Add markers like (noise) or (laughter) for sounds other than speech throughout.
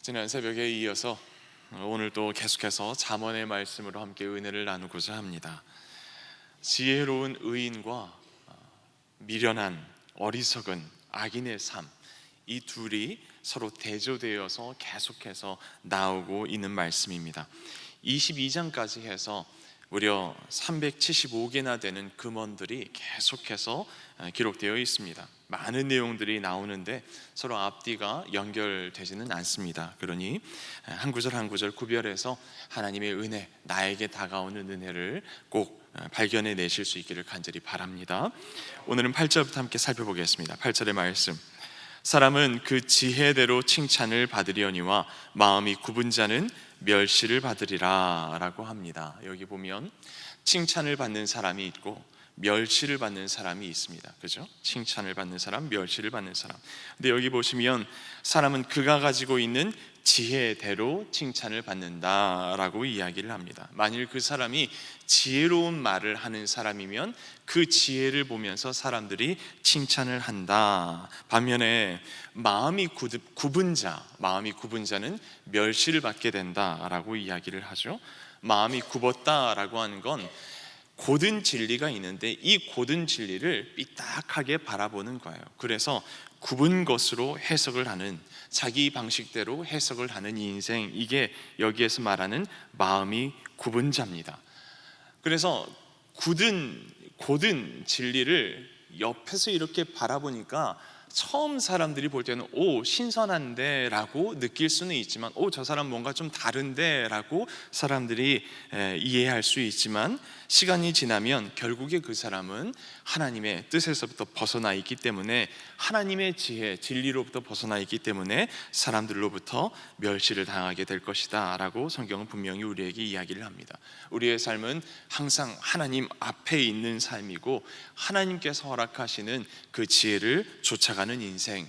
지난 새벽에 이어서 오늘 또 계속해서 잠언의 말씀으로 함께 은혜를 나누고자 합니다. 지혜로운 의인과 미련한 어리석은 악인의 삶, 이 둘이 서로 대조되어서 계속해서 나오고 있는 말씀입니다. 22장까지 해서 무려 375개나 되는 금언들이 계속해서 기록되어 있습니다. 많은 내용들이 나오는데 서로 앞뒤가 연결되지는 않습니다. 그러니 한 구절 한 구절 구별해서 하나님의 은혜, 나에게 다가오는 은혜를 꼭 발견해 내실 수 있기를 간절히 바랍니다. 오늘은 8절부터 함께 살펴보겠습니다. 8절의 말씀. 사람은 그 지혜대로 칭찬을 받으려니와 마음이 굽은 자는 멸시를 받으리라라고 합니다. 여기 보면 칭찬을 받는 사람이 있고 멸시를 받는 사람이 있습니다. 그죠? 칭찬을 받는 사람, 멸시를 받는 사람. 근데 여기 보시면 사람은 그가 가지고 있는 지혜대로 칭찬을 받는다라고 이야기를 합니다. 만일 그 사람이 지혜로운 말을 하는 사람이면 그 지혜를 보면서 사람들이 칭찬을 한다. 반면에 마음이 굽은 자, 마음이 굽은 자는 멸시를 받게 된다라고 이야기를 하죠. 마음이 굽었다라고 하는 건 고든 진리가 있는데 이 고든 진리를 삐딱하게 바라보는 거예요. 그래서 굽은 것으로 해석을 하는 자기 방식대로 해석을 하는 인생 이게 여기에서 말하는 마음이 굽은 자입니다. 그래서 굳은 고든 진리를 옆에서 이렇게 바라보니까 처음 사람들이 볼 때는 오 신선한데라고 느낄 수는 있지만 오 저 사람 뭔가 좀 다른데라고 사람들이 이해할 수 있지만 시간이 지나면 결국에 그 사람은 하나님의 뜻에서부터 벗어나 있기 때문에 하나님의 지혜 진리로부터 벗어나 있기 때문에 사람들로부터 멸시를 당하게 될 것이다 라고 성경은 분명히 우리에게 이야기를 합니다. 우리의 삶은 항상 하나님 앞에 있는 삶이고 하나님께서 허락하시는 그 지혜를 쫓아가는 인생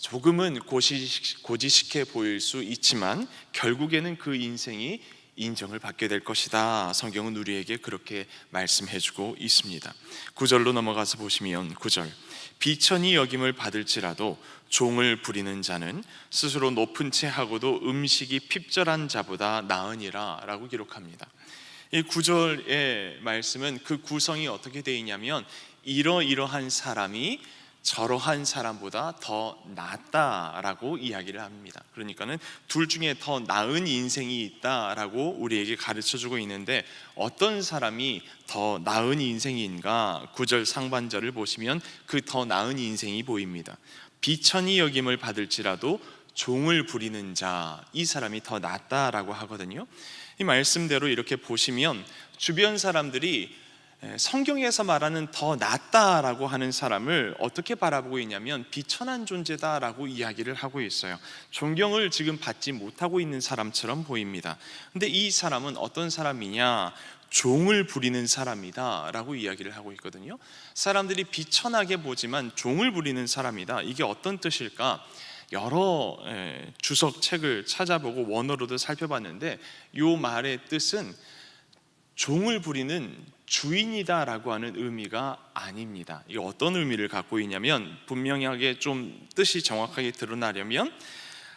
조금은 고지식해 보일 수 있지만 결국에는 그 인생이 인정을 받게 될 것이다. 성경은 우리에게 그렇게 말씀해 주고 있습니다. 구절로 넘어가서 보시면 구절 비천이 여김을 받을지라도 종을 부리는 자는 스스로 높은 채 하고도 음식이 핍절한 자보다 나으니라라고 기록합니다. 이 구절의 말씀은 그 구성이 어떻게 되어 있냐면 이러이러한 사람이 저러한 사람보다 더 낫다라고 이야기를 합니다. 그러니까는 둘 중에 더 나은 인생이 있다라고 우리에게 가르쳐 주고 있는데 어떤 사람이 더 나은 인생인가? 구절 상반절을 보시면 그 더 나은 인생이 보입니다. 비천이 여김을 받을지라도 종을 부리는 자, 이 사람이 더 낫다라고 하거든요. 이 말씀대로 이렇게 보시면 주변 사람들이 성경에서 말하는 더 낫다라고 하는 사람을 어떻게 바라보고 있냐면 비천한 존재다라고 이야기를 하고 있어요. 존경을 지금 받지 못하고 있는 사람처럼 보입니다. 근데 이 사람은 어떤 사람이냐? 종을 부리는 사람이다 라고 이야기를 하고 있거든요. 사람들이 비천하게 보지만 종을 부리는 사람이다. 이게 어떤 뜻일까? 여러 주석 책을 찾아보고 원어로도 살펴봤는데 이 말의 뜻은 종을 부리는 주인이다라고 하는 의미가 아닙니다. 이 어떤 의미를 갖고 있냐면 분명하게 좀 뜻이 정확하게 드러나려면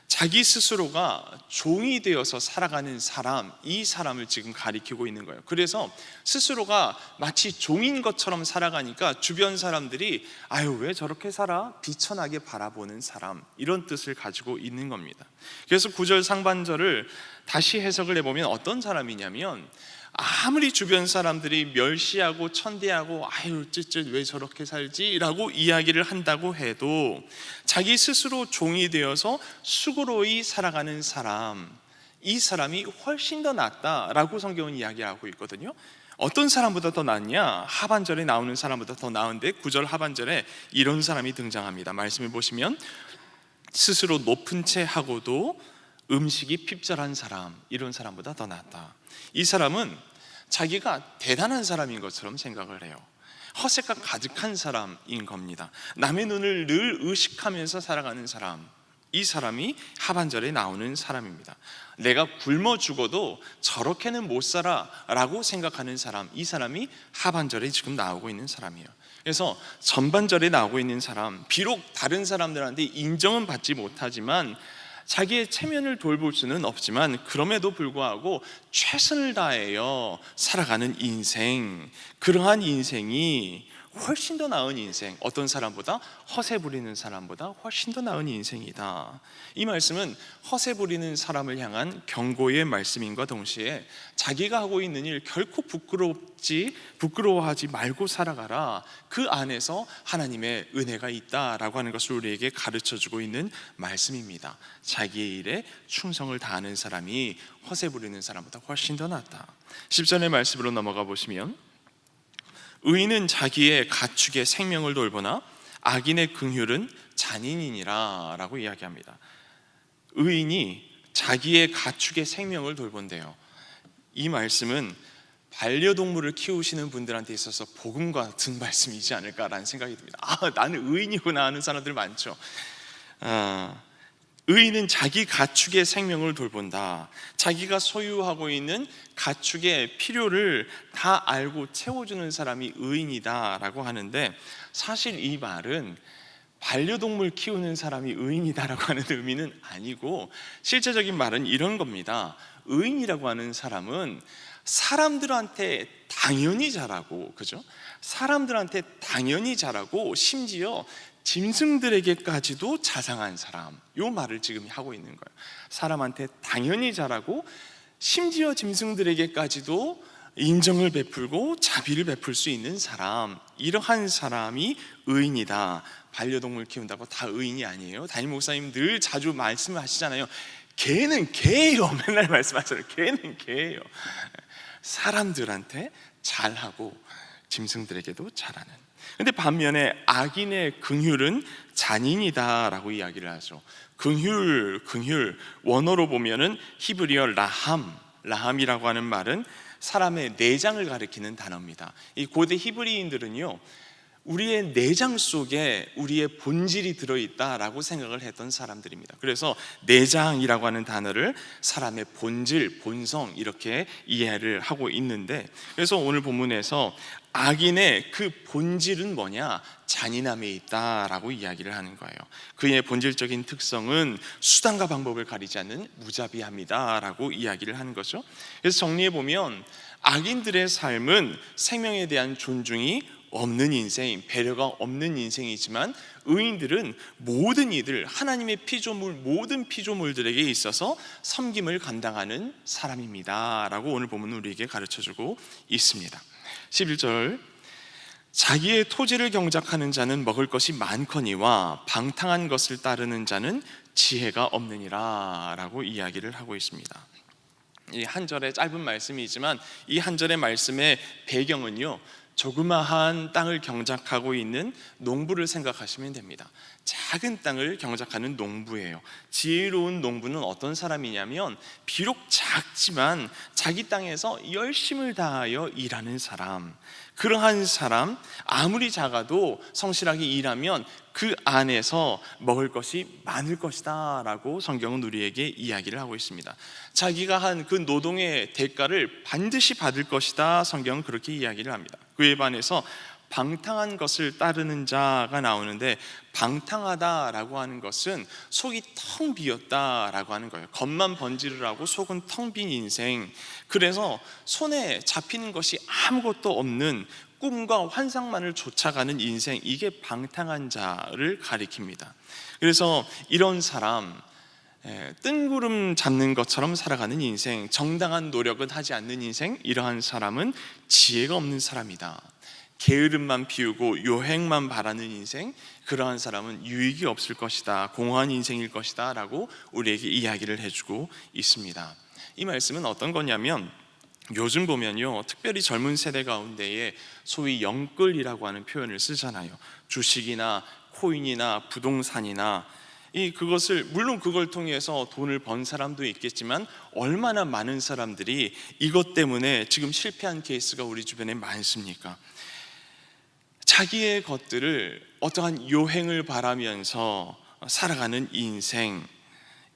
자기 스스로가 종이 되어서 살아가는 사람, 이 사람을 지금 가리키고 있는 거예요. 그래서 스스로가 마치 종인 것처럼 살아가니까 주변 사람들이 아유, 왜 저렇게 살아? 비천하게 바라보는 사람, 이런 뜻을 가지고 있는 겁니다. 그래서 구절 상반절을 다시 해석을 해보면 어떤 사람이냐면 아무리 주변 사람들이 멸시하고 천대하고 아유 찌찌 왜 저렇게 살지라고 이야기를 한다고 해도 자기 스스로 종이 되어서 수고로이 살아가는 사람 이 사람이 훨씬 더 낫다라고 성경은 이야기하고 있거든요. 어떤 사람보다 더 낫냐? 하반절에 나오는 사람보다 더 나은데 구절 하반절에 이런 사람이 등장합니다. 말씀을 보시면 스스로 높은 채 하고도 음식이 핍절한 사람 이런 사람보다 더 낫다. 이 사람은 자기가 대단한 사람인 것처럼 생각을 해요. 허세가 가득한 사람인 겁니다. 남의 눈을 늘 의식하면서 살아가는 사람. 이 사람이 하반절에 나오는 사람입니다. 내가 굶어 죽어도 저렇게는 못 살아 라고 생각하는 사람. 이 사람이 하반절에 지금 나오고 있는 사람이에요. 그래서 전반절에 나오고 있는 사람, 비록 다른 사람들한테 인정은 받지 못하지만 자기의 체면을 돌볼 수는 없지만 그럼에도 불구하고 최선을 다하여 살아가는 인생. 그러한 인생이 훨씬 더 나은 인생 어떤 사람보다? 허세 부리는 사람보다 훨씬 더 나은 인생이다. 이 말씀은 허세 부리는 사람을 향한 경고의 말씀인과 동시에 자기가 하고 있는 일 결코 부끄럽지 부끄러워하지 말고 살아가라. 그 안에서 하나님의 은혜가 있다라고 하는 것을 우리에게 가르쳐 주고 있는 말씀입니다. 자기의 일에 충성을 다하는 사람이 허세 부리는 사람보다 훨씬 더 낫다. 10절의 말씀으로 넘어가 보시면 의인은 자기의 가축의 생명을 돌보나 악인의 긍휼은 잔인이니라라고 이야기합니다. 의인이 자기의 가축의 생명을 돌본대요. 이 말씀은 반려동물을 키우시는 분들한테 있어서 복음과 같은 말씀이지 않을까라는 생각이 듭니다. 아, 나는 의인이구나 하는 사람들 많죠. 아, 의인은 자기 가축의 생명을 돌본다. 자기가 소유하고 있는 가축의 필요를 다 알고 채워주는 사람이 의인이다라고 하는데 사실 이 말은 반려동물 키우는 사람이 의인이다라고 하는 의미는 아니고 실제적인 말은 이런 겁니다. 의인이라고 하는 사람은 사람들한테 당연히 잘하고 그죠? 사람들한테 당연히 잘하고 심지어 짐승들에게까지도 자상한 사람. 요 말을 지금 하고 있는 거예요. 사람한테 당연히 잘하고 심지어 짐승들에게까지도 인정을 베풀고 자비를 베풀 수 있는 사람. 이러한 사람이 의인이다. 반려동물 키운다고 다 의인이 아니에요. 담임 목사님 늘 자주 말씀하시잖아요. 개는 개예요. (laughs) 맨날 말씀하잖아요. 개는 개예요. 사람들한테 잘하고 짐승들에게도 잘하는. 근데 반면에 악인의 긍휼은 잔인이다라고 이야기를 하죠. 긍휼, 긍휼 원어로 보면은 히브리어 라함, 라함이라고 하는 말은 사람의 내장을 가리키는 단어입니다. 이 고대 히브리인들은요. 우리의 내장 속에 우리의 본질이 들어있다라고 생각을 했던 사람들입니다. 그래서 내장이라고 하는 단어를 사람의 본질, 본성 이렇게 이해를 하고 있는데 그래서 오늘 본문에서 악인의 그 본질은 뭐냐? 잔인함에 있다라고 이야기를 하는 거예요. 그의 본질적인 특성은 수단과 방법을 가리지 않는 무자비함이다라고 이야기를 하는 거죠. 그래서 정리해 보면 악인들의 삶은 생명에 대한 존중이 없는 인생, 배려가 없는 인생이지만 의인들은 모든 이들 하나님의 피조물 모든 피조물들에게 있어서 섬김을 감당하는 사람입니다 라고 오늘 보면 우리에게 가르쳐 주고 있습니다. 11절 자기의 토지를 경작하는 자는 먹을 것이 많거니와 방탕한 것을 따르는 자는 지혜가 없느니라 라고 이야기를 하고 있습니다. 이 한 절의 짧은 말씀이지만 이 한 절의 말씀의 배경은요. 조그마한 땅을 경작하고 있는 농부를 생각하시면 됩니다. 작은 땅을 경작하는 농부예요. 지혜로운 농부는 어떤 사람이냐면 비록 작지만 자기 땅에서 열심을 다하여 일하는 사람. 그러한 사람 아무리 작아도 성실하게 일하면 그 안에서 먹을 것이 많을 것이다 라고 성경은 우리에게 이야기를 하고 있습니다. 자기가 한 그 노동의 대가를 반드시 받을 것이다. 성경은 그렇게 이야기를 합니다. 그에 반해서 방탕한 것을 따르는 자가 나오는데 방탕하다라고 하는 것은 속이 텅 비었다라고 하는 거예요. 겉만 번지르 하고 속은 텅 빈 인생. 그래서 손에 잡히는 것이 아무것도 없는 꿈과 환상만을 쫓아가는 인생 이게 방탕한 자를 가리킵니다. 그래서 이런 사람 예, 뜬구름 잡는 것처럼 살아가는 인생, 정당한 노력은 하지 않는 인생, 이러한 사람은 지혜가 없는 사람이다. 게으름만 피우고 요행만 바라는 인생, 그러한 사람은 유익이 없을 것이다. 공허한 인생일 것이다. 라고 우리에게 이야기를 해주고 있습니다. 이 말씀은 어떤 거냐면, 요즘 보면요, 특별히 젊은 세대 가운데에 소위 영끌이라고 하는 표현을 쓰잖아요. 주식이나 코인이나 부동산이나 이 그것을 물론 그걸 통해서 돈을 번 사람도 있겠지만 얼마나 많은 사람들이 이것 때문에 지금 실패한 케이스가 우리 주변에 많습니까? 자기의 것들을 어떠한 요행을 바라면서 살아가는 인생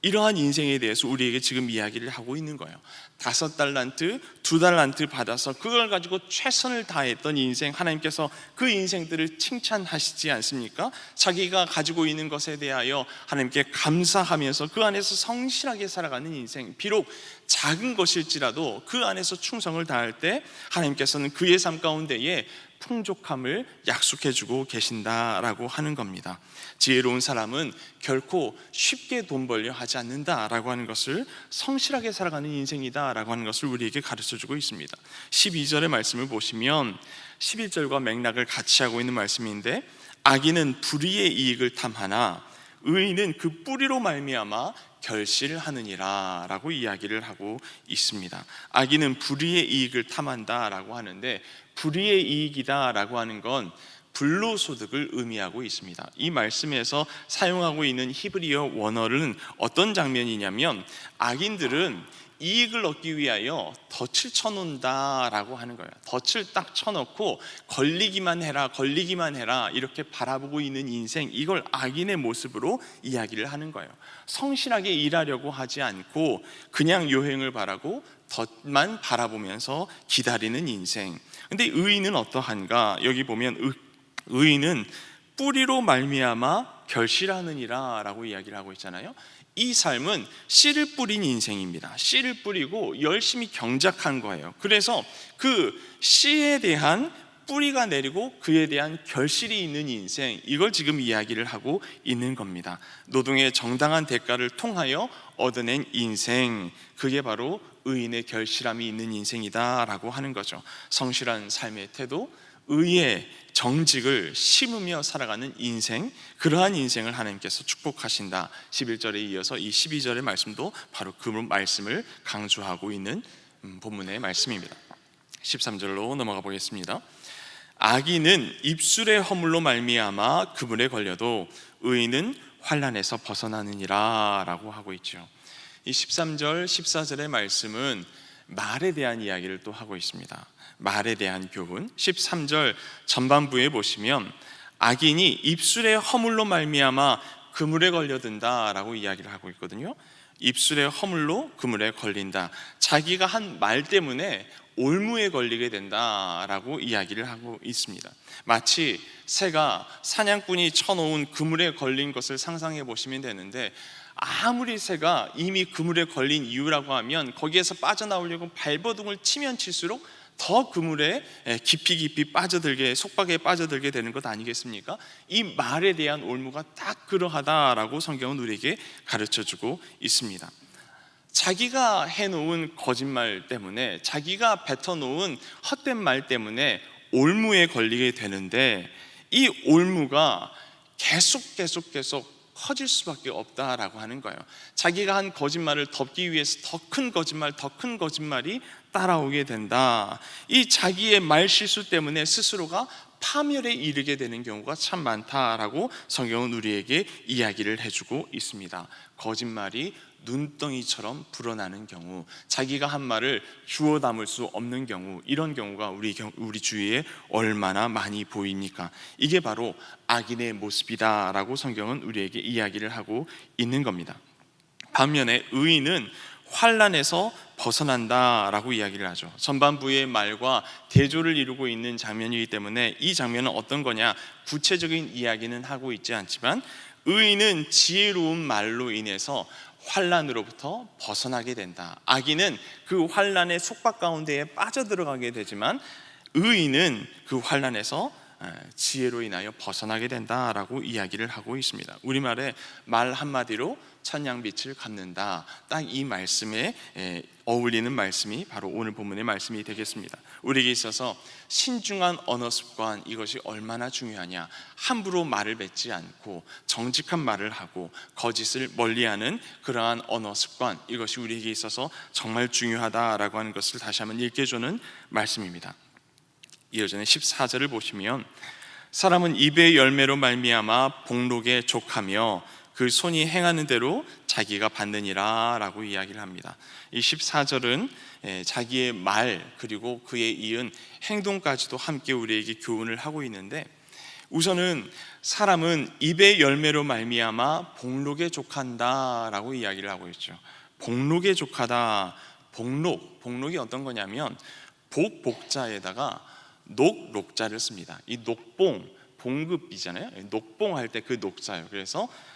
이러한 인생에 대해서 우리에게 지금 이야기를 하고 있는 거예요. 다섯 달란트, 두 달란트 받아서 그걸 가지고 최선을 다했던 인생 하나님께서 그 인생들을 칭찬하시지 않습니까? 자기가 가지고 있는 것에 대하여 하나님께 감사하면서 그 안에서 성실하게 살아가는 인생 비록 작은 것일지라도 그 안에서 충성을 다할 때 하나님께서는 그의 삶 가운데에 풍족함을 약속해 주고 계신다라고 하는 겁니다. 지혜로운 사람은 결코 쉽게 돈 벌려 하지 않는다라고 하는 것을 성실하게 살아가는 인생이다라고 하는 것을 우리에게 가르쳐 주고 있습니다. 12절의 말씀을 보시면 11절과 맥락을 같이 하고 있는 말씀인데 악인은 불의의 이익을 탐하나 의인은 그 뿌리로 말미암아 결실하느니라라고 이야기를 하고 있습니다. 악인은 불의의 이익을 탐한다라고 하는데 불의의 이익이다라고 하는 건 불로 소득을 의미하고 있습니다. 이 말씀에서 사용하고 있는 히브리어 원어는 어떤 장면이냐면 악인들은 이익을 얻기 위하여 덫을 쳐놓는다라고 하는 거예요. 덫을 딱 쳐놓고 걸리기만 해라, 걸리기만 해라 이렇게 바라보고 있는 인생 이걸 악인의 모습으로 이야기를 하는 거예요. 성실하게 일하려고 하지 않고 그냥 요행을 바라고 덫만 바라보면서 기다리는 인생. 근데 의인은 어떠한가? 여기 보면 의, 의인은 뿌리로 말미암아 결실하느니라라고 이야기를 하고 있잖아요. 이 삶은 씨를 뿌린 인생입니다. 씨를 뿌리고 열심히 경작한 거예요. 그래서 그 씨에 대한 뿌리가 내리고 그에 대한 결실이 있는 인생 이걸 지금 이야기를 하고 있는 겁니다. 노동의 정당한 대가를 통하여 얻어낸 인생 그게 바로 의인의 결실함이 있는 인생이다라고 하는 거죠. 성실한 삶의 태도, 의의 정직을 심으며 살아가는 인생, 그러한 인생을 하나님께서 축복하신다. 11절에 이어서 이 12절의 말씀도 바로 그 말씀을 강조하고 있는 음, 본문의 말씀입니다. 13절로 넘어가 보겠습니다. 악인은 입술의 허물로 말미암아 그물에 걸려도 의인은 환란에서 벗어나느니라라고 하고 있죠. 이 13절, 14절의 말씀은 말에 대한 이야기를 또 하고 있습니다. 말에 대한 교훈. 13절 전반부에 보시면 악인이 입술의 허물로 말미암아 그물에 걸려든다라고 이야기를 하고 있거든요. 입술의 허물로 그물에 걸린다. 자기가 한 말 때문에 올무에 걸리게 된다라고 이야기를 하고 있습니다. 마치 새가 사냥꾼이 쳐놓은 그물에 걸린 것을 상상해 보시면 되는데 아무리 새가 이미 그물에 걸린 이유라고 하면 거기에서 빠져나오려고 발버둥을 치면 칠수록 더 그물에 깊이 깊이 빠져들게 속박에 빠져들게 되는 것 아니겠습니까? 이 말에 대한 올무가 딱 그러하다라고 성경은 우리에게 가르쳐 주고 있습니다. 자기가 해놓은 거짓말 때문에 자기가 뱉어놓은 헛된 말 때문에 올무에 걸리게 되는데 이 올무가 계속 계속 계속 커질 수밖에 없다라고 하는 거예요. 자기가 한 거짓말을 덮기 위해서 더 큰 거짓말, 더 큰 거짓말이 따라오게 된다. 이 자기의 말 실수 때문에 스스로가 파멸에 이르게 되는 경우가 참 많다라고 성경은 우리에게 이야기를 해주고 있습니다. 거짓말이 눈덩이처럼 불어나는 경우, 자기가 한 말을 주워 담을 수 없는 경우, 이런 경우가 우리 우리 주위에 얼마나 많이 보이니까 이게 바로 악인의 모습이다라고 성경은 우리에게 이야기를 하고 있는 겁니다. 반면에 의인은 환란에서 벗어난다라고 이야기를 하죠. 전반부의 말과 대조를 이루고 있는 장면이기 때문에 이 장면은 어떤 거냐 구체적인 이야기는 하고 있지 않지만 의인은 지혜로운 말로 인해서 환란으로부터 벗어나게 된다. 악인은 그 환란의 속박 가운데에 빠져들어가게 되지만 의인은 그 환란에서 지혜로 인하여 벗어나게 된다라고 이야기를 하고 있습니다. 우리말에 말 한마디로 천냥빛을 갚는다. 딱 이 말씀에 어울리는 말씀이 바로 오늘 본문의 말씀이 되겠습니다. 우리에게 있어서 신중한 언어 습관 이것이 얼마나 중요하냐. 함부로 말을 뱉지 않고 정직한 말을 하고 거짓을 멀리하는 그러한 언어 습관 이것이 우리에게 있어서 정말 중요하다라고 하는 것을 다시 한번 일깨주는 말씀입니다. 이어전에 14절을 보시면 사람은 입의 열매로 말미암아 복록에 족하며 그 손이 행하는 대로 자기가 받느니라 라고 이야기를 합니다. 이 14절은 예, 자기의 말 그리고 그에 이은 행동까지도 함께 우리에게 교훈을 하고 있는데 우선은 사람은 입의 열매로 말미암아 복록에 족한다라고 이야기를 하고 있죠. 복록에 족하다. 복록, 복록이 어떤 거냐면 복 복자에다가 녹 녹자를 씁니다. 이 녹봉 봉급이잖아요. 녹봉 할 때 그 녹자요. 그래서 예,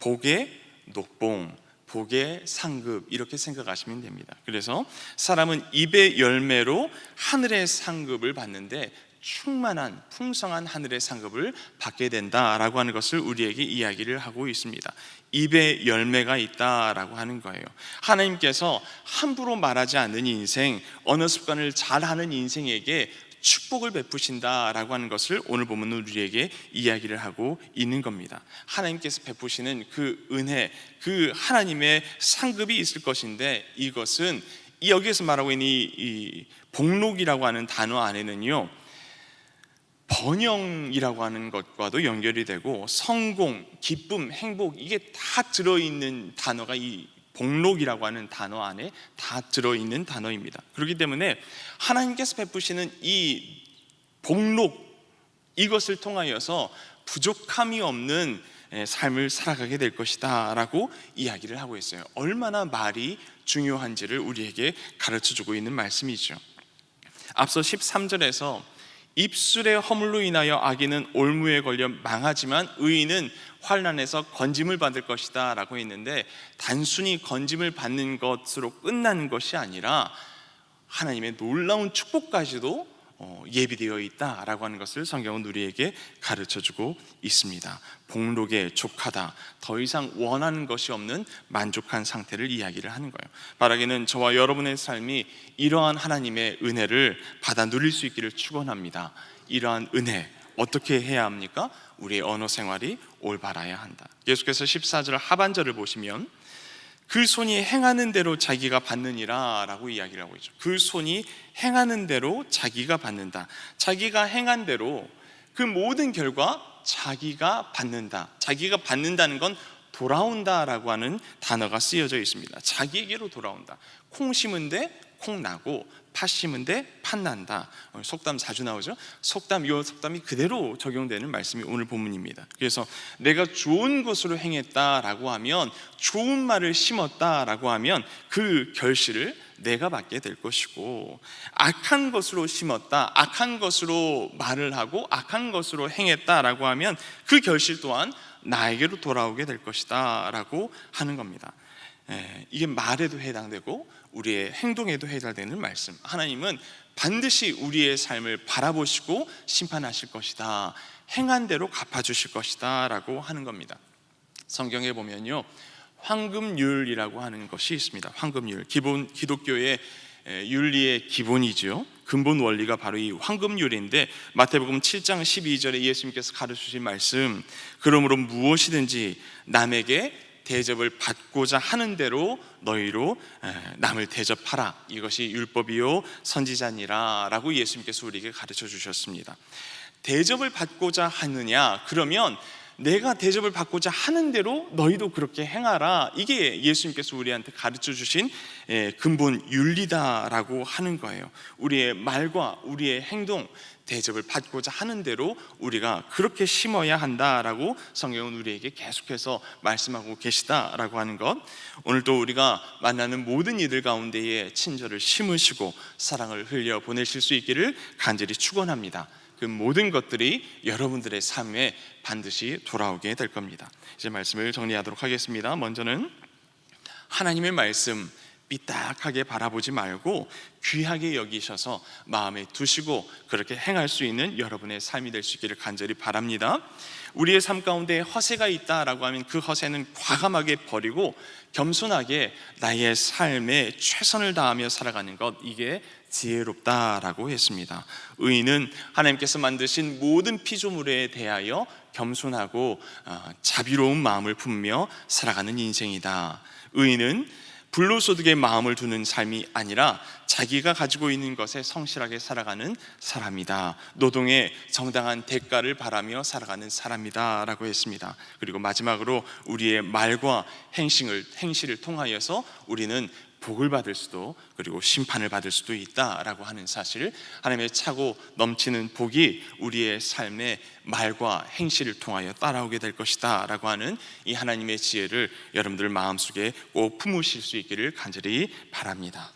복의 녹봉, 복의 상급 이렇게 생각하시면 됩니다. 그래서 사람은 입의 열매로 하늘의 상급을 받는데 충만한 풍성한 하늘의 상급을 받게 된다라고 하는 것을 우리에게 이야기를 하고 있습니다. 입에 열매가 있다라고 하는 거예요. 하나님께서 함부로 말하지 않는 인생, 언어 습관을 잘하는 인생에게 축복을 베푸신다라고 하는 것을 오늘 보면 우리에게 이야기를 하고 있는 겁니다. 하나님께서 베푸시는 그 은혜, 그 하나님의 상급이 있을 것인데 이것은 여기에서 말하고 있는 이, 이 복록이라고 하는 단어 안에는요. 번영이라고 하는 것과도 연결이 되고 성공, 기쁨, 행복 이게 다 들어 있는 단어가 이 복록이라고 하는 단어 안에 다 들어있는 단어입니다. 그렇기 때문에 하나님께서 베푸시는 이 복록 이것을 통하여서 부족함이 없는 예, 삶을 살아가게 될 것이다 라고 이야기를 하고 있어요. 얼마나 말이 중요한지를 우리에게 가르쳐 주고 있는 말씀이죠. 앞서 13절에서 입술의 허물로 인하여 악인은 올무에 걸려 망하지만 의인은 환란에서 건짐을 받을 것이다라고 했는데 단순히 건짐을 받는 것으로 끝나는 것이 아니라 하나님의 놀라운 축복까지도 어, 예비되어 있다라고 하는 것을 성경은 우리에게 가르쳐 주고 있습니다. 복록에 족하다. 더 이상 원하는 것이 없는 만족한 상태를 이야기를 하는 거예요. 바라기는 저와 여러분의 삶이 이러한 하나님의 은혜를 받아 누릴 수 있기를 축원합니다. 이러한 은혜 어떻게 해야 합니까? 우리의 언어 생활이 올바라야 한다. 예수께서 14절 하반절을 보시면 그 손이 행하는 대로 자기가 받느니라라고 이야기를 하고 있죠. 그 손이 행하는 대로 자기가 받는다. 자기가 행한 대로 그 모든 결과 자기가 받는다. 자기가 받는다는 건 돌아온다라고 하는 단어가 쓰여져 있습니다. 자기에게로 돌아온다. 콩 심은데 콩 나고 팥 심은데 팥 난다. 어, 속담 자주 나오죠. 속담 이 속담이 그대로 적용되는 말씀이 오늘 본문입니다. 그래서 내가 좋은 것으로 행했다라고 하면 좋은 말을 심었다라고 하면 그 결실을 내가 받게 될 것이고 악한 것으로 심었다, 악한 것으로 말을 하고 악한 것으로 행했다라고 하면 그 결실 또한 나에게로 돌아오게 될 것이다라고 하는 겁니다. 예, 이게 말에도 해당되고 우리의 행동에도 해당되는 말씀. 하나님은 반드시 우리의 삶을 바라보시고 심판하실 것이다. 행한 대로 갚아주실 것이다라고 하는 겁니다. 성경에 보면요, 황금률이라고 하는 것이 있습니다. 황금률, 기본 기독교의 윤리의 기본이죠. 근본 원리가 바로 이 황금률인데 마태복음 7장 12절에 예수님께서 가르치신 말씀 그러므로 무엇이든지 남에게 대접을 받고자 하는 대로 너희로 남을 대접하라 이것이 율법이요 선지자니라라고 예수님께서 우리에게 가르쳐 주셨습니다. 대접을 받고자 하느냐 그러면 내가 대접을 받고자 하는 대로 너희도 그렇게 행하라. 이게 예수님께서 우리한테 가르쳐 주신 근본 윤리다라고 하는 거예요. 우리의 말과 우리의 행동, 대접을 받고자 하는 대로 우리가 그렇게 심어야 한다라고 성경은 우리에게 계속해서 말씀하고 계시다라고 하는 것. 오늘도 우리가 만나는 모든 이들 가운데에 친절을 심으시고 사랑을 흘려 보내실 수 있기를 간절히 축원합니다. 그 모든 것들이 여러분들의 삶에 반드시 돌아오게 될 겁니다. 이제 말씀을 정리하도록 하겠습니다. 먼저는 하나님의 말씀 삐딱하게 바라보지 말고 귀하게 여기셔서 마음에 두시고 그렇게 행할 수 있는 여러분의 삶이 될 수 있기를 간절히 바랍니다. 우리의 삶 가운데 허세가 있다라고 하면 그 허세는 과감하게 버리고 겸손하게 나의 삶에 최선을 다하며 살아가는 것 이게 지혜롭다라고 했습니다. 의인은 하나님께서 만드신 모든 피조물에 대하여 겸손하고 어, 자비로운 마음을 품며 살아가는 인생이다. 의인은 불로소득의 마음을 두는 삶이 아니라 자기가 가지고 있는 것에 성실하게 살아가는 사람이다. 노동의 정당한 대가를 바라며 살아가는 사람이다 라고 했습니다. 그리고 마지막으로 우리의 말과 행실을 통하여서 우리는 복을 받을 수도 그리고 심판을 받을 수도 있다라고 하는 사실 하나님의 차고 넘치는 복이 우리의 삶의 말과 행실을 통하여 따라오게 될 것이다라고 하는 이 하나님의 지혜를 여러분들 마음속에 꼭 품으실 수 있기를 간절히 바랍니다.